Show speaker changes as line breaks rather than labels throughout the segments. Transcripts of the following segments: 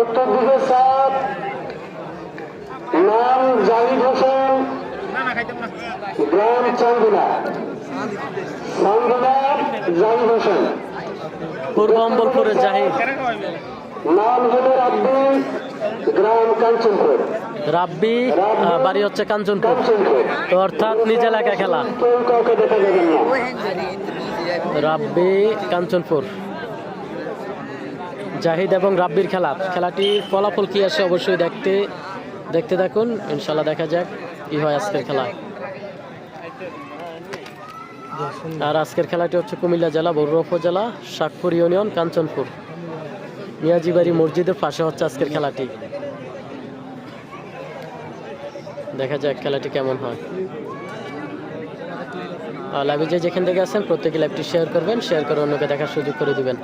উত্তর দিকে সাত নাম জাহিদ হোসেন। গ্রাম চান্দুলা চান্দুলা জাহিদ হোসেন।
পূর্ব অম্বলপুরের জাহিদ।
নাম হলো রাব্বি গ্রাম কাঞ্চনপুর।
রাব্বি বাড়ি হচ্ছে কাঞ্চনপুর। তো অর্থাৎ নিজ এলাকায় খেলা। রাব্বি কাঞ্চনপুর। জাহিদ এবং রাব্বির খেলা। খেলাটির ফলাফল কি আসে অবশ্যই দেখতে দেখতে থাকুন। ইনশাল্লাহ দেখা যাক কি হয় আজকের খেলা। আর আজকের খেলাটি হচ্ছে কুমিল্লা জেলা বরুড়া উপজেলা শাকপুর ইউনিয়ন, কাঞ্চনপুর। মিয়াজিবাড়ি মসজিদের পাশে হচ্ছে আজকের খেলাটি। দেখা যাক খেলাটি কেমন হয়। লাইভে যে যেখান থেকে আছেন, প্রত্যেকে লাইভটি শেয়ার করবেন শেয়ার করে অন্যকে দেখার সুযোগ করে দিবেন।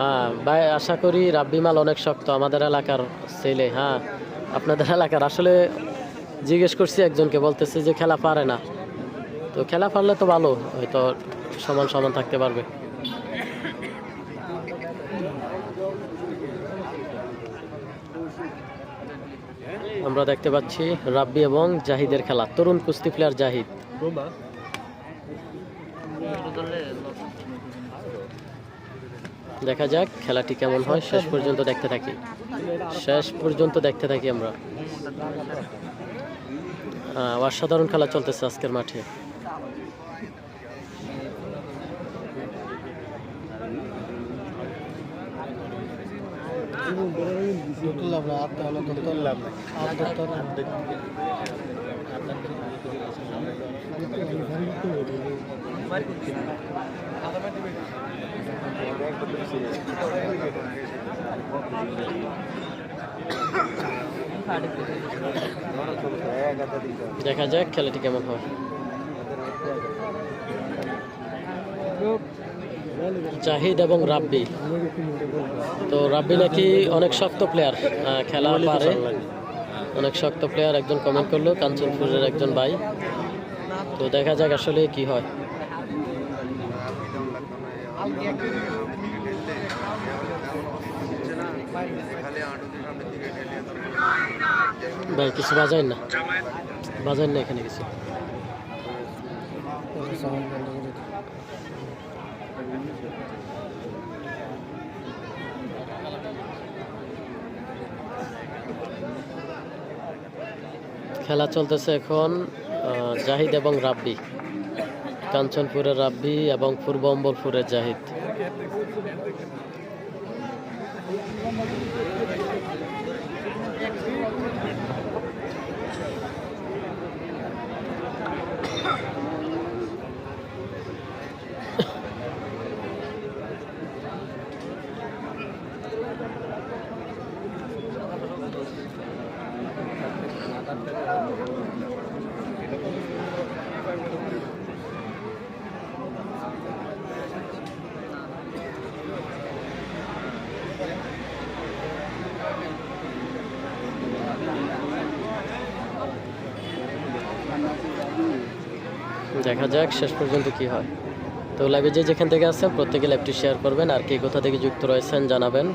হ্যাঁ ভাই, আশা করি রাব্বি মাল অনেক শক্ত, আমাদের এলাকার ছেলে হ্যাঁ আপনাদের এলাকার। আসলে জিজ্ঞেস করছি একজনকে, বলতেছে যে খেলা পারে না। তো খেলা পারলে তো ভালো, হয়তো সমান সমান থাকতে পারবে। আমরা দেখতে পাচ্ছি রাব্বি এবং জাহিদের খেলা, তরুণ কুস্তি প্লেয়ার জাহিদ। দেখা যাক খেলাটি কেমন হয়। শেষ পর্যন্ত দেখতে থাকি। শেষ পর্যন্ত দেখতে থাকি আমরা। অসাধারণ খেলা চলতেছে আজকের মাঠে। দেখা যাক খেলাটি কেমন হয়। জাহিদ এবং রাব্বি। তো রাব্বি নাকি অনেক শক্ত প্লেয়ার খেলা পারে। অনেক শক্ত প্লেয়ার একজন কমেন্ট করল কাঞ্চনপুরের একজন ভাই। তো দেখা যাক আসলে কি হয়। ভাই, কিছু বাজায় না? বাজায় না এখানে কিছু? খেলা চলতেছে এখন জাহিদ এবং রাব্বি। কাঞ্চনপুরের রাব্বি এবং পূর্ব অম্বলপুরের জাহিদ। দেখা যাক শেষ পর্যন্ত কি হয়। তো লাইভে যে যেখান থেকে আসছেন প্রত্যেকে লাইভটি শেয়ার করবেন। আর কে কোথা থেকে যুক্ত রয়েছেন জানাবেন।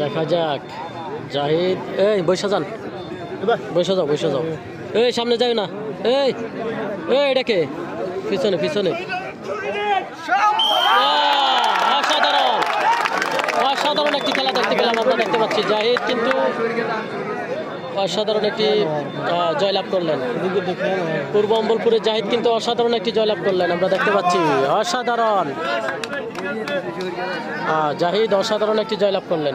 দেখা যাক। জাহিদ এই বৈশা যান। বৈশা যাও বৈশা যাও। এই সামনে যাও না। এই এই এটা কে? পিছনে পিছনে। অসাধারণ। অসাধারণ একটি খেলা দেখতে গেলাম আমরা দেখতে পাচ্ছি। জাহিদ কিন্তু অসাধারণ একটি জয়লাভ করলেন। পূর্ব অম্বলপুরের জাহিদ কিন্তু অসাধারণ একটি জয়লাভ করলেন। আমরা দেখতে পাচ্ছি, অসাধারণ। জাহিদ অসাধারণ একটি জয়লাভ করলেন।